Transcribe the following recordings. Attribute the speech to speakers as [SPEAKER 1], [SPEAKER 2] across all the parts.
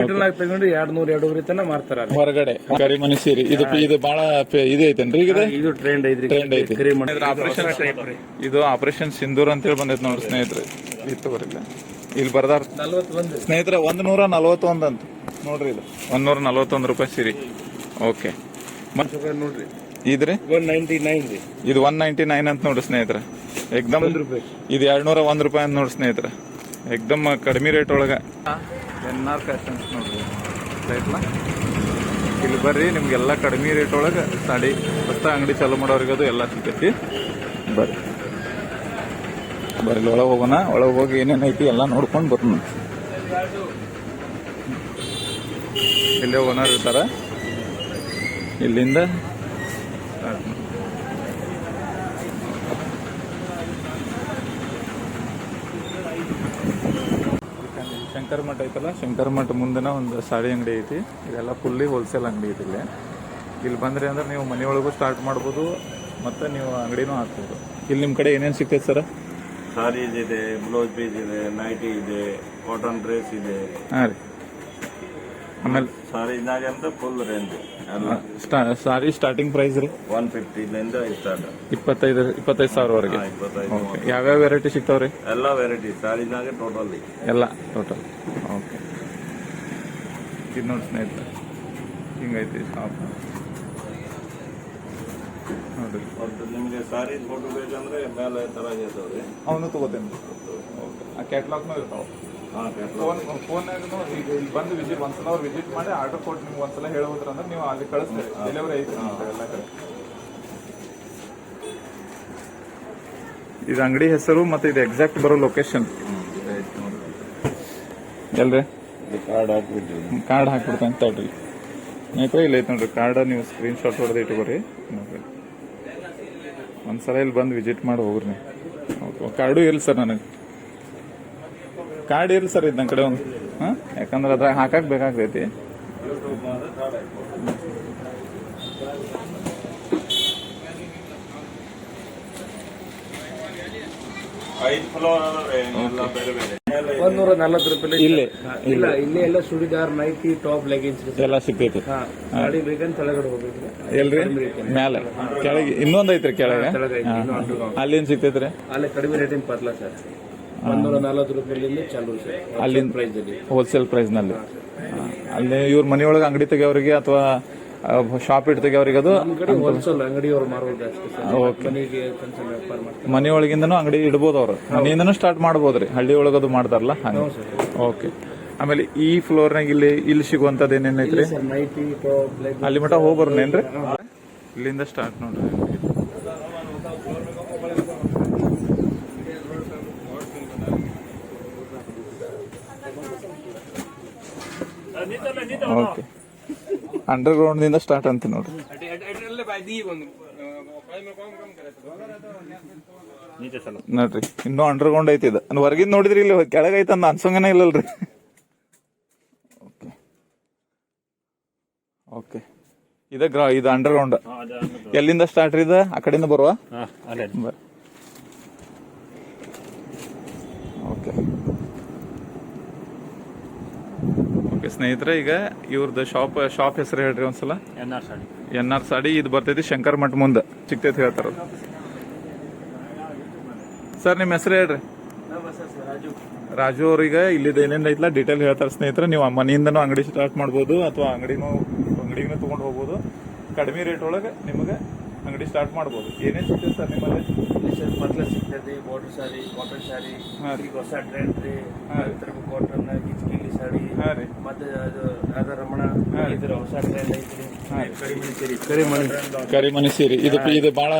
[SPEAKER 1] Metre ನಾಲ್ಕು ತಗೊಂಡು ಎರಡ್ ನೂರ ಎರಡೂವರೆ ತನ ಮಾರ್ತಾರ
[SPEAKER 2] ಹೊರಗಡೆ ಕರಿಮನಿ ಸೀರೆ. ಇದು ಇದು ಬಹಳ ಇದು ಐತೇನ್ರಿ ಈಗ ಇದು?
[SPEAKER 1] ಇದು ಟ್ರೆಂಡ್ ಐತ್ರಿ.
[SPEAKER 2] ಐತಿ. ಆಪರೇಷನ್ ಇದು ಆಪರೇಷನ್ ಸಿಂಧೂರ್ ಅಂತೇಳಿ ಬಂದೈತೆ ನೋಡಿ ಸ್ನೇಹಿತರೆ. ಇತ್ತು ಬರಲ್ಲ ಇಲ್ಲಿ ಬರ್ದಾರ. ಸ್ನೇಹಿತರೆ ಒಂದ್ ನೂರ ನಲ್ವತ್ತೊಂದ್ ಅಂತ. ನೋಡ್ರಿ ಇದು. ಒಂದ್ ನೂರ ನಲ್ವತ್ತೊಂದ್ ರೂಪಾಯಿ ಸೀರೆ. ಓಕೆ.
[SPEAKER 1] ನೋಡ್ರಿ.
[SPEAKER 2] ಇದ್ರಿ?
[SPEAKER 1] ಒನ್ ನೈನ್ಟಿ ನೈನ್ ರೀ.
[SPEAKER 2] ಇದು ಒನ್ ನೈಂಟಿ ನೈನ್ ಅಂತ ನೋಡ್ರಿ ಸ್ನೇಹಿತರೆ. ಎಕ್ದಮ್ ಇದು ಎರಡ್ ನೂರ ಒಂದ್ ರೂಪಾಯಿ ಅಂತ ನೋಡಿ ಸ್ನೇಹಿತರೆ. ಎಕ್ದಮ್ ಕಡಿಮೆ ರೇಟ್ ಒಳಗ. ಎನ್ ಆರ್ ಫ್ಯಾಷನ್ಸ್ ನೋಡ್ರಿ. ಆಯ್ತಲ್ಲ ಇಲ್ಲಿ ಬರ್ರಿ, ನಿಮ್ಗೆಲ್ಲ ಕಡಿಮೆ ರೇಟ್ ಒಳಗೆ ಸಾಡಿ ಹೊಸ ಅಂಗಡಿ ಚಾಲು ಮಾಡೋರಿಗೆ ಅದು ಎಲ್ಲ ಸಿಗ್ತೈತಿ ಬರ್ರಿ. ಬರ್ರಿ, ಒಳಗೆ ಹೋಗೋಣ. ಒಳಗೆ ಹೋಗಿ ಏನೇನು ಐತಿ ಎಲ್ಲ ನೋಡ್ಕೊಂಡು ಬರ್ತೀನಿ ಇಲ್ಲೇ ಓನರ್ ಇರ್ತಾರೆ. ಇಲ್ಲಿಂದ ಶಂಕರ ಮಠ ಐತಲ್ಲ? ಶಂಕರ ಮಠ ಮುಂದಿನ ಒಂದು ಸಾಡಿ ಅಂಗಡಿ ಐತಿ. ಇದೆಲ್ಲ ಫುಲ್ಲಿ ಹೋಲ್ಸೇಲ್ ಅಂಗಡಿ ಐತಿ ಇಲ್ಲಿ. ಇಲ್ಲಿ ಬಂದ್ರಿ ಅಂದ್ರೆ ನೀವು ಮನೆಯೊಳಗೂ ಸ್ಟಾರ್ಟ್ ಮಾಡ್ಬೋದು ಮತ್ತೆ ನೀವು ಅಂಗಡಿನೂ ಹಾಕ್ಬೋದು. ಇಲ್ಲಿ ನಿಮ್ಮ ಕಡೆ ಏನೇನು ಸಿಗ್ತೈತೆ ಸರ್?
[SPEAKER 3] ಸಾರೀಸ್ ಇದೆ ಬ್ಲೌಸ್ ಪೀಸ್ ಇದೆ ನೈಟಿ ಇದೆ ಕಾಟನ್ ಡ್ರೆಸ್ ಇದೆ.
[SPEAKER 2] ಹಾಂ ರೀ. ಆಮೇಲೆ?
[SPEAKER 3] ಸಾರೀಸ್ನಾಗ ಅಂತ ಫುಲ್ ರೇಂಜ್ ಎಲ್ಲ.
[SPEAKER 2] ಸಾರಿ ಸ್ಟಾರ್ಟಿಂಗ್ ಪ್ರೈಸ್ ರೀ?
[SPEAKER 3] ಒನ್ ಫಿಫ್ಟಿಲಿಂದ ಸ್ಟಾರ್ಟ್
[SPEAKER 2] ಇಪ್ಪತ್ತೈದು ಇಪ್ಪತ್ತೈದು ಸಾವಿರವರೆಗೆ ಯಾವ್ಯಾವ ವೆರೈಟಿ ಸಿಗ್ತಾವ್ರಿ?
[SPEAKER 3] ಎಲ್ಲ ವೆರೈಟಿ ಸಾರೀಸ್ನಾಗೆ ಟೋಟಲ್
[SPEAKER 2] ಎಲ್ಲ ಟೋಟಲ್ ಇದು ನೋಡಿ ಸ್ನೇಹಿತರೆ ಹಿಂಗೈತಿ ಶಾಪ್. ನೋಡ್ರಿ
[SPEAKER 3] ಮತ್ತು ನಿಮಗೆ ಸಾರಿ ಫೋಟೋ ಬೇಕಂದ್ರೆ ಮೇಲೆ ಇರ್ತಾವ್ರಿ
[SPEAKER 2] ಅವನು ತಗೋತೇನೆ. ಓಕೆ ಆ ಕ್ಯಾಟ್ಲಾಗ್ನೂ ಇರ್ತಾವೆ.
[SPEAKER 3] ಹಾಂ
[SPEAKER 2] ಫೋನ್ ಫೋನ್ನಾಗೂ ಈಗ ಇಲ್ಲಿ ಬಂದು ವಿಸಿಟ್ ಒಂದ್ಸಲ ಅವ್ರು ವಿಸಿಟ್ ಮಾಡಿ ಆರ್ಡರ್ ಕೊಟ್ಟು ನಿಮ್ಗೆ ಒಂದ್ಸಲ ಹೇಳೋದ್ರ ಅಂದ್ರೆ ನೀವು ಅಲ್ಲಿ ಕಳಿಸ್ತೀರಿ. ಡೆಲಿವರಿ ಐತಿ ಎಲ್ಲ ಕಡೆ. ಇದು ಅಂಗಡಿ ಹೆಸರು ಮತ್ತು ಇದು ಎಕ್ಸಾಕ್ಟ್ ಬರೋ ಲೊಕೇಶನ್ ಎಲ್ರಿ?
[SPEAKER 3] ಕಾರ್ಡ್ ಹಾಕ್ಬಿಡ್ರಿ
[SPEAKER 2] ಕಾರ್ಡ್ ಹಾಕ್ಬಿಡ್ತೇನೆ ಇಲ್ಲ ಐತೆ ನೋಡ್ರಿ ಕಾರ್ಡ್ ನೀವು ಸ್ಕ್ರೀನ್ ಶಾಟ್ ಹೊಡೆದು ಇಟ್ಕೋರಿ. ಒಂದ್ಸಲ ಇಲ್ಲಿ ಬಂದು ವಿಸಿಟ್ ಮಾಡಿ ಹೋಗ್ರಿ ನೀವು. ಕಾರ್ಡು ಇರ್ಲಿ ಸರ್ ನನಗೆ. ಕಾರ್ಡ್ ಇರ್ಲಿ ಸರ್ ಇದು ನನ್ನ ಕಡೆ ಒಂದು. ಹಾಂ? ಯಾಕಂದ್ರೆ ಅದ್ರಾಗ ಹಾಕಕ್ಕೆ ಬೇಕಾಗ್ತೈತಿ.
[SPEAKER 3] ಐದು ಎಲ್ಲ ಬೇರೆ ಬೇರೆ. ಮೇಲೆ
[SPEAKER 1] ಒಂದ್ ನೂರ ನಲ್ವತ್ತು ರೂಪಾಯಿ
[SPEAKER 2] ಇಲ್ಲೇ.
[SPEAKER 1] ಇಲ್ಲ ಇಲ್ಲೇ ಎಲ್ಲ ಸುಡಿದಾರ್ ನೈಟಿ ಟಾಪ್ ಲೆಗಿನ್ಸ್
[SPEAKER 2] ಎಲ್ಲ ಸಿಗ್ತೈತಿ.
[SPEAKER 1] ಗಾಡಿ ಬೇಕಂತ ಕೆಳಗಡೆ ಹೋಗ್ಬೇಕು.
[SPEAKER 2] ಎಲ್ರಿ? ಮ್ಯಾಲ. ಕೆಳಗೆ ಇನ್ನೊಂದು ಐತ್ರಿ ಕೆಳಗೆ?
[SPEAKER 1] ಅಲ್ಲಿಂದ.
[SPEAKER 2] ಅಲ್ಲೇನ್ ಸಿಗ್ತೈತ್ರಿ?
[SPEAKER 1] ಅಲ್ಲೇ ಕಡಿಮೆ ರೇಟಿನ ಪತ್ಲ ಸರ್? ಒಂದೂರ ನಲ್ವತ್ತು ರೂಪಾಯಿ ಚಾಲು ಸರ್
[SPEAKER 2] ಅಲ್ಲಿಂದ-
[SPEAKER 1] ಪ್ರೈಸ್ ಅಲ್ಲಿ.
[SPEAKER 2] ಹೋಲ್ಸೇಲ್ ಪ್ರೈಸ್ನಲ್ಲಿ. ಅಲ್ಲಿ ಇವ್ರ ಮನೆಯೊಳಗೆ ಅಂಗಡಿ ತೆಗಿಯೋರಿಗೆ ಅಥವಾ ಶಾಪ್ ಇಡ್ತೀವಿ ಅವ್ರಿಗೆ ಅದು.
[SPEAKER 1] ಮನೆ ಹೋಲ್ಸೇಲ್ ಅಂಗಡಿಯವರು ಮಾರೋದು ಅಷ್ಟೇ ಸರ್.
[SPEAKER 2] ಓಕೆ.
[SPEAKER 1] ಮನೆಗೆ ಸ್ವಲ್ಪ ವ್ಯಾಪಾರ ಮಾಡ್ತಾರೆ.
[SPEAKER 2] ಮನೆಯೊಳಗಿಂದನೂ ಅಂಗಡಿ ಇಡ್ಬೋದು ಅವ್ರು. ಮನೆಯಿಂದನೂ ಸ್ಟಾರ್ಟ್ ಮಾಡ್ಬೋದ್ರಿ ಹಳ್ಳಿ ಒಳಗದು ಮಾಡ್ತಾರಲ್ಲ ಹಂಗೆ. ಓಕೆ. ಆಮೇಲೆ ಈ ಫ್ಲೋರ್ನಾಗ ಇಲ್ಲಿ ಇಲ್ಲಿ ಸಿಗುವಂತದ್ದು ಏನೇನೈತ್ರಿ
[SPEAKER 1] ಸರ್ ನೈಟಿ ಟಾಪ್ ಲೆಗ್
[SPEAKER 2] ಅಲ್ಲಿ ಮಟ ಹೋಗಿ ಬರ್ನೇನ್ರಿ ಇಲ್ಲಿಂದ ಸ್ಟಾರ್ಟ್ ನೋಡ್ರಿ. ಓಕೆ. ಅಂಡರ್ ಗ್ರೌಂಡ್ ದಿಂದ ಸ್ಟಾರ್ಟ್ ಅಂತ ನೋಡ್ರಿ. ನೋಡ್ರಿ ಇನ್ನೂ ಅಂಡರ್ ಗ್ರೌಂಡ್ ಐತಿ ಇದು. ಹೊರಗಿಂದ ನೋಡಿದ್ರಿ ಇಲ್ಲಿ ಕೆಳಗೆ ಅಂದ ಅನ್ಸಂಗನೇ ಇಲ್ಲಲ್ರಿ. ಓಕೆ ಓಕೆ ಇದ ಗ್ರಾ ಇದು ಅಂಡರ್ ಗ್ರೌಂಡ್ ಎಲ್ಲಿಂದ ಸ್ಟಾರ್ಟ್ ರೀ ಇದು? ಆ ಕಡೆಯಿಂದ ಬರುವ? ಬರ್ ಸ್ನೇಹಿತರೆ ಈಗ ಇವ್ರದ್ದು ಶಾಪ್ ಶಾಪ್ ಹೆಸರು ಹೇಳ್ರಿ ಒಂದ್ಸಲ.
[SPEAKER 3] ಎನ್ ಆರ್ ಸಾಡಿ.
[SPEAKER 2] ಎನ್ ಆರ್ ಸಾಡಿ ಇದು ಬರ್ತೈತಿ ಶಂಕರ್ ಮಠ ಮುಂದೆ. ಸಿಗ್ತೈತಿ ಹೇಳ್ತಾರ. ಸರ್ ನಿಮ್ಮ ಹೆಸರು ಹೇಳ್ರಿ. ರಾಜು ಅವ್ರಿಗೆ ಇಲ್ಲಿದ ಏನೇನ್ ಐತಲ್ಲ ಡೀಟೇಲ್ ಹೇಳ್ತಾರೆ ಸ್ನೇಹಿತರೆ. ನೀವು ಮನೆಯಿಂದನೂ ಅಂಗಡಿ ಸ್ಟಾರ್ಟ್ ಮಾಡ್ಬೋದು ಅಥವಾ ಅಂಗಡಿನೂ ಅಂಗಡಿಗೂ ತಗೊಂಡು ಹೋಗ್ಬೋದು. ಕಡಿಮೆ ರೇಟ್ ಒಳಗೆ ನಿಮಗೆ ಅಂಗಡಿ ಸ್ಟಾರ್ಟ್ ಮಾಡ್ಬೋದು ಏನೇನು ಸಿಗ್ತದೆ ಸರ್ ನಿಮ್ಮಲ್ಲಿ
[SPEAKER 1] ಇಲ್ಲಿ ಸರ್ ಸಿಗ್ತದೆ ಬಾರ್ಡರ್ ಸಾರಿ ಕಾಟನ್ ಸಾರಿ
[SPEAKER 2] ಹಾ ರೀ.
[SPEAKER 1] ಈಗ ಹೊಸ ಟ್ರೆಂಡ್ ರೀ
[SPEAKER 2] ಹಾ ರೀ.
[SPEAKER 1] ಕಾಟನ್ ಕಿಚ್ಕಿಲಿ ಸಾರಿ
[SPEAKER 2] ಹಾಂ ರೀ
[SPEAKER 1] ಮತ್ತೆ ಅದು ರಾಧಾರಮಣ
[SPEAKER 2] ಹಾ ರೀ.
[SPEAKER 1] ಇದ್ರ ಹೊಸ ಟ್ರೆಂಡ್ ಐತ್ರಿ. ಕರಿಮಣಿ ಸೀರೆ. ಕರಿಮಣಿ
[SPEAKER 2] ಸೀರೆ. ಇದು ಇದು ಬಹಳ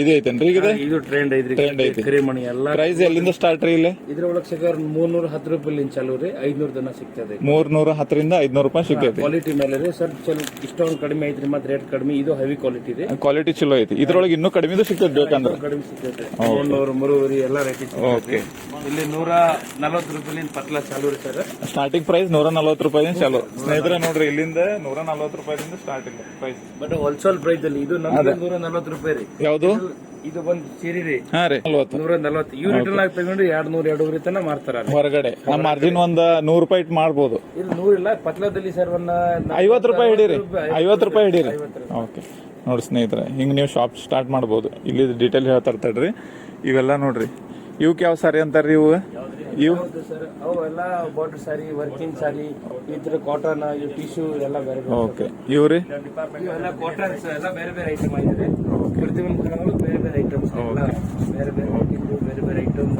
[SPEAKER 2] ಇದು ಐತೇನ್ರಿ ಈಗ
[SPEAKER 1] ಇದು ಟ್ರೆಂಡ್ ಐತ್ರಿ.
[SPEAKER 2] ಟ್ರೆಂಡ್ ಐತಿ.
[SPEAKER 1] ಕರಿಮಣಿ ಎಲ್ಲ
[SPEAKER 2] ಪ್ರೈಸ್ ಎಲ್ಲಿಂದ ಸ್ಟಾರ್ಟ್ ರೀ ಇಲ್ಲಿ?
[SPEAKER 1] ಇದ್ರ ಒಳಗೆ ಸಿಗೋರ್ ಮೂರ್ನೂರ ಹತ್ತು ರೂಪಾಯಿ ಚಾಲು ರೀ. ಐದ್ನೂರ ದನ ಸಿಗ್ತದೆ.
[SPEAKER 2] ಮೂರ್ನೂರ ಹತ್ತರಿಂದ ಐದ್ನೂರು ರೂಪಾಯಿ ಸಿಗ್ತೈತಿ.
[SPEAKER 1] ಕ್ವಾಲಿಟಿ ಮೇಲೆ ರೀ. ಸರ್ ಚಲೋ ಇಷ್ಟೊಂದು ಕಡಿಮೆ ಐತ್ರಿ ಮತ್ತೆ ರೇಟ್ ಕಡಿಮೆ. ಇದು ಹೆವಿ ಕ್ವಾಲಿಟಿ ಇದೆ
[SPEAKER 2] ಕ್ವಾಲಿಟಿ ಚಲೋ ಐತಿ. ಇದ್ರೊಳಗೆ ಇನ್ನೂ ಕಡಿಮೆದು ಸಿಗ್ತದೆ ಬೇಕಂದ್ರೆ.
[SPEAKER 1] ಕಡಿಮೆ ಸಿಗ್ತೈತೆ. ಮೂರ್ನೂರು ಮೂರುವರಿ ಎಲ್ಲ ರೇಟ್
[SPEAKER 2] ಓಕೆ
[SPEAKER 1] ಇಲ್ಲಿ ನೂರ ನಲವತ್ತು ರೂಪಾಯಿ ಪತ್ಲ ಚಾಲು ರೀ ಸರ್.
[SPEAKER 2] ಸ್ಟಾರ್ಟಿಂಗ್ ಪ್ರೈಸ್ ನೂರ ನಲವತ್ತು ರೂಪಾಯಿ ಚಾಲು. ಸ್ನೇಹಿತರೆ ನೋಡ್ರಿ ಇಲ್ಲಿಂದ ನೂರ ನಲವತ್ತು ರೂಪಾಯಿಂದ ಸ್ಟಾರ್ಟಿಂಗ್
[SPEAKER 1] ಬಟ್ ಹೋಲ್ಸೇಲ್ ಪ್ರೈಸ್ ಅಲ್ಲಿ ಇದು ನಮ್ಗೆ ನೂರ ನಲವತ್ತು ರೂಪಾಯಿ ರೀ.
[SPEAKER 2] ಯಾವುದು?
[SPEAKER 1] ಇದು ಬಂದು ಸೀರೆ ರೀ.
[SPEAKER 2] ಹಾ ರೀ. ನಲ್ವತ್ತು.
[SPEAKER 1] ನೂರ ನಲ್ವತ್ತು ಇವ್ ರಿಟರ್ನ್ ಆಗಿ ತಗೊಂಡು ಎರಡ್ ನೂರ ಎರಡೂವರೆ ತನ ಮಾರ್ತಾರ
[SPEAKER 2] ಹೊರಗಡೆ. ನಮ್ಮ ಮಾರ್ಜಿನ್ ಒಂದ್ ನೂರು ರೂಪಾಯಿ ಇಟ್ಟು ಮಾಡ್ಬೋದು.
[SPEAKER 1] ಇದು ನೂರಿಲ್ಲ ಪತ್ಲದಲ್ಲಿ ಸರ್ ಒಂದ
[SPEAKER 2] ಐವತ್ತು ರೂಪಾಯಿ ಹಿಡೀರಿ. ಐವತ್ತು ರೂಪಾಯಿ ಹಿಡೀರಿ. ಓಕೆ. ನೋಡಿ ಸ್ನೇಹಿತರೆ ಹಿಂಗೆ ನೀವು ಶಾಪ್ ಸ್ಟಾರ್ಟ್ ಮಾಡ್ಬೋದು. ಇಲ್ಲಿ ಡೀಟೇಲ್ ಹೇಳ್ತಾ ಇರ್ತಾಡ್ರಿ ಇವೆಲ್ಲ ನೋಡ್ರಿ. ಇವಕ್ಕೆ ಯಾವ ಸಾರಿ ಅಂತಾರ್ರಿ ಇವು? ಇವು
[SPEAKER 1] ಹೌದು ಸರ್ ಅವೆಲ್ಲ ಬಾರ್ಡರ್ ಸಾರಿ ವರ್ಕಿಂಗ್ ಸಾರಿ ಈ ತರ ಕಾಟನ್ ಟಿಶ್ಯೂ ಎಲ್ಲ ಬೇರೆ ಬೇರೆ
[SPEAKER 2] ಓಕೆ
[SPEAKER 1] ಇವೆಲ್ಲ ಕಾಟನ್ಸ್ ಎಲ್ಲ ಬೇರೆ ಬೇರೆ ಐಟಮ್ ಆಗಿದೆ ಪ್ರತಿಯೊಂದು ದುಕಾನಗಳು ಬೇರೆ ಬೇರೆ ಐಟಮ್ಸ್ ಎಲ್ಲ ಬೇರೆ ಬೇರೆ ಐಟಮ್ ಬೇರೆ ಬೇರೆ ಐಟಮ್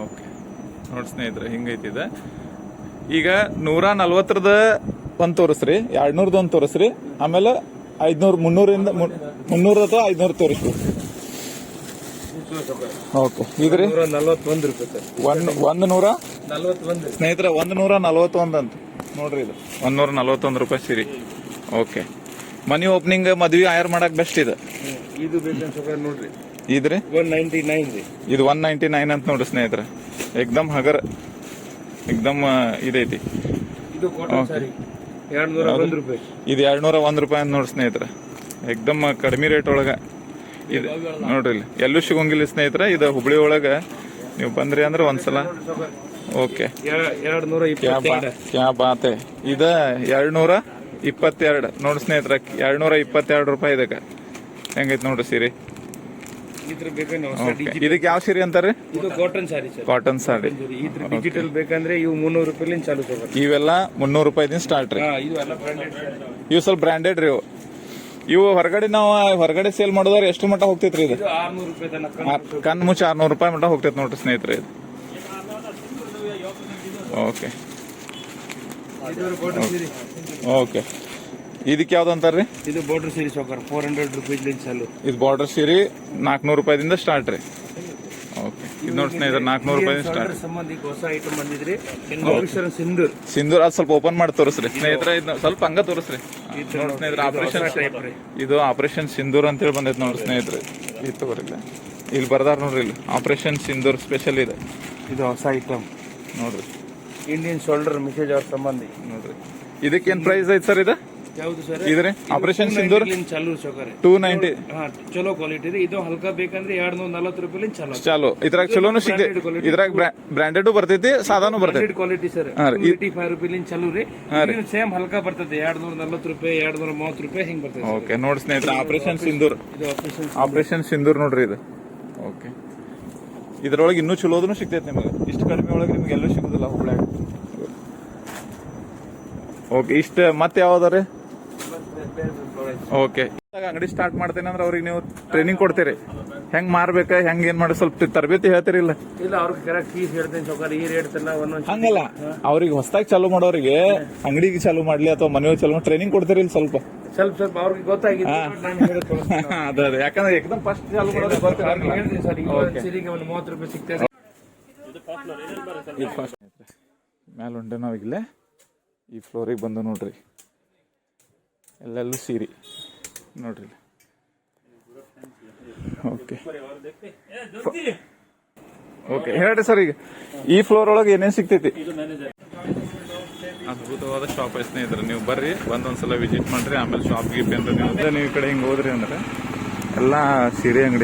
[SPEAKER 2] ಓಕೆ ನೋಡಿ ಸ್ನೇಹಿತರೆ ಹಿಂಗೈತಿದೆ. ಈಗ ನೂರ ನಲ್ವತ್ತರದ ಒಂದು ತೋರಿಸ್ರಿ ಎರಡ್ ನೂರದ ಒಂದು ತೋರಿಸ್ರಿ ಆಮೇಲೆ ಐದ್ನೂರು ಮುನ್ನೂರಿಂದ ಮುನ್- ಮುನ್ನೂರ ಅಥವಾ ಐದ್ನೂರು ತೋರಿಸ್ರಿ. ಓಕೆ. ಈಗ ರೀ?
[SPEAKER 1] ನಲ್ವತ್ತೊಂದು ರೂಪಾಯಿ ಸರ್
[SPEAKER 2] ಒಂದ್ ಒಂದ್ ನೂರ?
[SPEAKER 1] ನಲ್ವತ್ತೊಂದು
[SPEAKER 2] ಸ್ನೇಹಿತರೆ ಒಂದ್ ನೂರ ನಲವತ್ತೊಂದು ಅಂತ. ನೋಡ್ರಿ ಇದು. ಒಂದ್ ನೂರ ನಲವತ್ತೊಂದು ರೂಪಾಯಿ ಸಿರಿ. ಓಕೆ. ಮನಿ ಓಪನಿಂಗ್ ಮದ್ವಿ ಆಯರ್ ಮಾಡಕ್ ಬೆಸ್ಟ್ ಇದು.
[SPEAKER 1] ಇದು ಬೇಕಂತ ಸರ್ ನೋಡ್ರಿ.
[SPEAKER 2] ಇದ್ರಿ
[SPEAKER 1] ಒನ್ ನೈಂಟಿ ನೈನ್ ರೀ.
[SPEAKER 2] ಇದು ಒನ್ ನೈಂಟಿ ನೈನ್ ಅಂತ ನೋಡ್ರಿ ಸ್ನೇಹಿತರೆ. ಎಕ್ದಮ್ ಹಗರ್ ಎಕ್ದಮ್ ಇದೈತಿ.
[SPEAKER 1] ಇದು ಕಾಟನ್ ಸಾರಿ ಎರಡ್ ನೂರ ಒಂದು ರೂಪಾಯಿ.
[SPEAKER 2] ಇದು ಎರಡ್ ನೂರ ಒಂದ್ ರೂಪಾಯಿ ಅಂತ ನೋಡಿ ಸ್ನೇಹಿತರೆ. ಎಕ್ದಮ್ ಕಡಿಮೆ ರೇಟ್ ಒಳಗ. ಇದು ನೋಡ್ರಿ ಇಲ್ಲಿ. ಎಲ್ಲೂ ಸಿಗೋಂಗಿಲ್ಲ ಸ್ನೇಹಿತರೆ ಇದು ಹುಬ್ಳಿ ಒಳಗ. ನೀವು ಬಂದ್ರಿ ಅಂದ್ರೆ ಒಂದ್ಸಲ. ಓಕೆ. ಕ್ಯಾ ಬಾತೆ ಇದ ಎರಡ್ ನೂರ ಇಪ್ಪತ್ತೆರಡು. ನೋಡಿ ಸ್ನೇಹಿತರೆ ಎರಡ್ ನೂರ ಇಪ್ಪತ್ತೆರಡು ರೂಪಾಯಿ ಇದಕ್ಕೆ. ಹೆಂಗೈತ್ ನೋಡ್ರಿ ಸೀರೆ? ಇದಕ್ಕೆ ಯಾವ ಸೀರೆ
[SPEAKER 1] ಅಂತಾರೆ? Cotton sari
[SPEAKER 2] cotton sari
[SPEAKER 1] digital ಬೇಕಂದ್ರೆ ಇವು ಮುನ್ನೂರು ರೂಪಾಯಿ ಚಾಲು
[SPEAKER 2] ಇವೆಲ್ಲ ಮುನ್ನೂರು ರೂಪಾಯಿದಿಂದ ಸ್ಟಾರ್ಟ್ ರೀ. ಇವು ಸ್ವಲ್ಪ ಬ್ರಾಂಡೆಡ್ ರೀ ಇವು. ಇವು ಹೊರಗಡೆ ನಾವು ಹೊರಗಡೆ ಸೇಲ್ ಮಾಡೋದಾರ ಎಷ್ಟು ಮಟ್ಟ ಹೋಗ್ತೈತ್ರಿ ಇದು?
[SPEAKER 1] ಇದು
[SPEAKER 2] ಮುಚ್ಚಿ ಕಣ್ ಆರ್ನೂರು ರೂಪಾಯಿ ಮಟ್ಟ ಹೋಗ್ತೈತೆ ನೋಡ್ರಿ ಸ್ನೇಹಿತರೆ ಇದು. ಓಕೆ. ಓಕೆ. ಇದಕ್ಕೆ ಯಾವ್ದು ಅಂತಾರ್ರಿ?
[SPEAKER 1] ಇದು ಬಾರ್ಡರ್ ಸೀರಿ ಸೋಕರ್ ಫೋರ್ ಹಂಡ್ರೆಡ್ ರುಪೀಸ್
[SPEAKER 2] ಇದು ಬಾರ್ಡರ್ ಸೀರಿ ನಾಲ್ಕುನೂರು ರೂಪಾಯಿದಿಂದ ಸ್ಟಾರ್ಟ್ ರೀ. ನೋಡಿ ಸ್ನೇಹಿತರೆ ನಾಲ್ಕುನೂರು ರೂಪಾಯಿ ಸ್ಟಾರ್ಟ್
[SPEAKER 1] ಸಂಬಂಧ ಈಗ ಹೊಸ ಐಟಮ್ ಬಂದಿದ್ರಿ. ಆಫೀಸರ್ ಸಿಂಧೂರ್
[SPEAKER 2] ಸಿಂಧೂರ್ ಅದು ಸ್ವಲ್ಪ ಓಪನ್ ಮಾಡಿ ತೋರಿಸ್ರಿ. ಸ್ನೇಹಿತರೆ ಇದು ಸ್ವಲ್ಪ ಹಂಗ ತೋರಿಸ್ರಿ. ನೋಡಿ ಸ್ನೇಹಿತರೆ ಆಪರೇಷನ್ ಇದು ಆಪರೇಷನ್ ಸಿಂಧೂರ್ ಅಂತೇಳಿ ಬಂದೈತೆ ನೋಡ್ರಿ ಸ್ನೇಹಿತರೆ. ಇದು ತಗೋರಿಲ್ಲ. ಇಲ್ಲಿ ಬರ್ದಾರ ನೋಡ್ರಿ ಇಲ್ಲಿ. ಆಪರೇಷನ್ ಸಿಂಧೂರ್ ಸ್ಪೆಷಲ್ ಇದೆ.
[SPEAKER 1] ಇದು ಹೊಸ ಐಟಮ್
[SPEAKER 2] ನೋಡ್ರಿ.
[SPEAKER 1] ಇಂಡಿಯನ್ ಶೋಲ್ಡರ್ ಮೆಸೇಜ್ ಅವ್ರ ಸಂಬಂಧಿ.
[SPEAKER 2] ನೋಡ್ರಿ. ಇದಕ್ಕೇನು ಪ್ರೈಸ್ ಐತೆ ಸರ್ ಇದು?
[SPEAKER 1] ಯಾವುದು ಸರ್?
[SPEAKER 2] ಇದ್ರೆ ಆಪರೇಷನ್ ಸಿಂಧೂರ್
[SPEAKER 1] ಚಾಲೂ ಸೋಕರ್
[SPEAKER 2] ಟೂ ನೈಂಟಿ
[SPEAKER 1] ಹಾ ಚಲೋ ಕ್ವಾಲಿಟಿ ಇದೆ. ಇದು ಹಲ್ಕ ಬೇಕಂದ್ರೆ ಎರಡ್ ನೂರ ನಲ್ವತ್ತು ರೂಪಾಯಿ ಚಲೋ.
[SPEAKER 2] ಚಾಲು ಇದ್ರಾಗ ಚಲೋನು
[SPEAKER 1] quality.
[SPEAKER 2] ಇದ್ರಾಗ ಬ್ರಾಂಡೆಡ್ ಬರ್ತೈತಿ ಸಾದಾನು ಬರ್ತೈತಿ.
[SPEAKER 1] Quality sir. ಏಯ್ಟಿ ಫೈವ್ ರುಪೀಲಿಂದ ಚಲೋ ರೀ. ಸೇಮ್ ಹಲ್ಕ ಬರ್ತೈತಿ. ಎರಡ್ ನೂರ ನಲ್ವತ್ತು ರೂಪಾಯಿ ಎರಡ್ ನೂರ ಮೂವತ್ತು ರೂಪಾಯಿ ಹಿಂಗ್ ಬರ್ತೈತಿ
[SPEAKER 2] ಓಕೆ ನೋಡಿ ಸ್ನೇಹಿತರೆ ಆಪರೇಷನ್ ಸಿಂಧೂರ್
[SPEAKER 1] ಆಪರೇಷನ್
[SPEAKER 2] ಸಿಂಧೂರ್ ನೋಡ್ರಿ ಇದು. ಓಕೆ ಇದ್ರೊಳಗೆ ಇನ್ನೂ ಚಲೋದನು ಸಿಗ್ತೈತಿ ನಿಮಗೆ. ಇಷ್ಟು ಕಡಿಮೆ ಒಳಗೆ ನಿಮ್ಗೆ ಎಲ್ಲೂ ಸಿಗುದಿಲ್ಲ ಹುಬ್ಳ್ಯಾಗ ಓಕೆ ಇಷ್ಟ ಮತ್ತೆ ಯಾವ್ದಾರೆ ಓಕೆ. ಅಂಗಡಿ ಸ್ಟಾರ್ಟ್ ಮಾಡ್ತೇನೆ ಅಂದ್ರೆ ಅವ್ರಿಗೆ ನೀವು ಟ್ರೈನಿಂಗ್ ಕೊಡ್ತೀರಿ. ಹೆಂಗ್ ಮಾರ್ಬೇಕ ಹೆಂಗ್ ಏನ್ ಮಾಡಿ ಸ್ವಲ್ಪ ತರಬೇತಿ ಹೇಳ್ತೀರಿ ಇಲ್ಲ?
[SPEAKER 1] ಇಲ್ಲ ಅವ್ರಿಗೆ ಕರೆಕ್ಟ್ ಫೀಸ್ ಹೇಳ್ತೇನೆ ಈ ರೇಟ್ ಎಲ್ಲ ಒಂದೊಂದು
[SPEAKER 2] ಹಂಗಲ್ಲ. ಅವ್ರಿಗೆ ಹೊಸದಾಗಿ ಚಾಲು ಮಾಡೋರಿಗೆ ಅಂಗಡಿಗೆ ಚಾಲು ಮಾಡ್ಲಿ ಅಥವಾ ಮನೆಯವ್ರು ಚಾಲು ಮಾಡಿ ಟ್ರೈನಿಂಗ್ ಕೊಡ್ತೀರಿ ಇಲ್ಲ ಸ್ವಲ್ಪ?
[SPEAKER 1] ಸ್ವಲ್ಪ ಸ್ವಲ್ಪ ಅವ್ರಿಗೆ ಗೊತ್ತಾಗಿದೆ ನಾನು.
[SPEAKER 2] ಅದ ಅದ. ಯಾಕಂದ್ರೆ ಏಕದಮ್ ಫಸ್ಟ್ ಚಾಲು ಮಾಡೋರಿಗೆ
[SPEAKER 1] ಅವ್ರಿಗೆ
[SPEAKER 2] ಗೊತ್ತಿರಲ್ಲ.
[SPEAKER 1] ಹೇಳ್ತೀನಿ ಸರ್ ಈಗ ಒಂದ್ ಸೀರೆಗೆ ಒಂದು ಮೂವತ್ತು ರೂಪಾಯಿ ಸಿಗ್ತದೆ
[SPEAKER 2] ಮ್ಯಾಲ ಉಂಡೆ ನಾವು ಇಲ್ಲೇ. ಈ ಫ್ಲೋರಿಗೆ ಬಂದು ನೋಡ್ರಿ. ಎಲ್ಲೆಲ್ಲೂ ಸೀರಿ. ನೋಡ್ರಿ ಓಕೆ. ಓಕೆ ಹೇಳ್ರಿ ಸರ್ ಈಗ. ಈ ಫ್ಲೋರ್ ಒಳಗೆ ಏನೇನು ಸಿಗ್ತೈತಿ? ಅದ್ಭುತವಾದ ಶಾಪ್ ಐಸ್ನೇ ಇದ್ರೆ ನೀವು ಬರ್ರಿ ಬಂದೊಂದ್ಸಲ ವಿಸಿಟ್ ಮಾಡ್ರಿ ಆಮೇಲೆ ಶಾಪ್ ಗೀಪ್ ಅಂತ ನೀವು. ನೀವು ಈ ಕಡೆ ಹಿಂಗೆ ಹೋದ್ರಿ ಅಂದ್ರೆ ಎಲ್ಲ ಸೀರೆ ಅಂಗಡಿ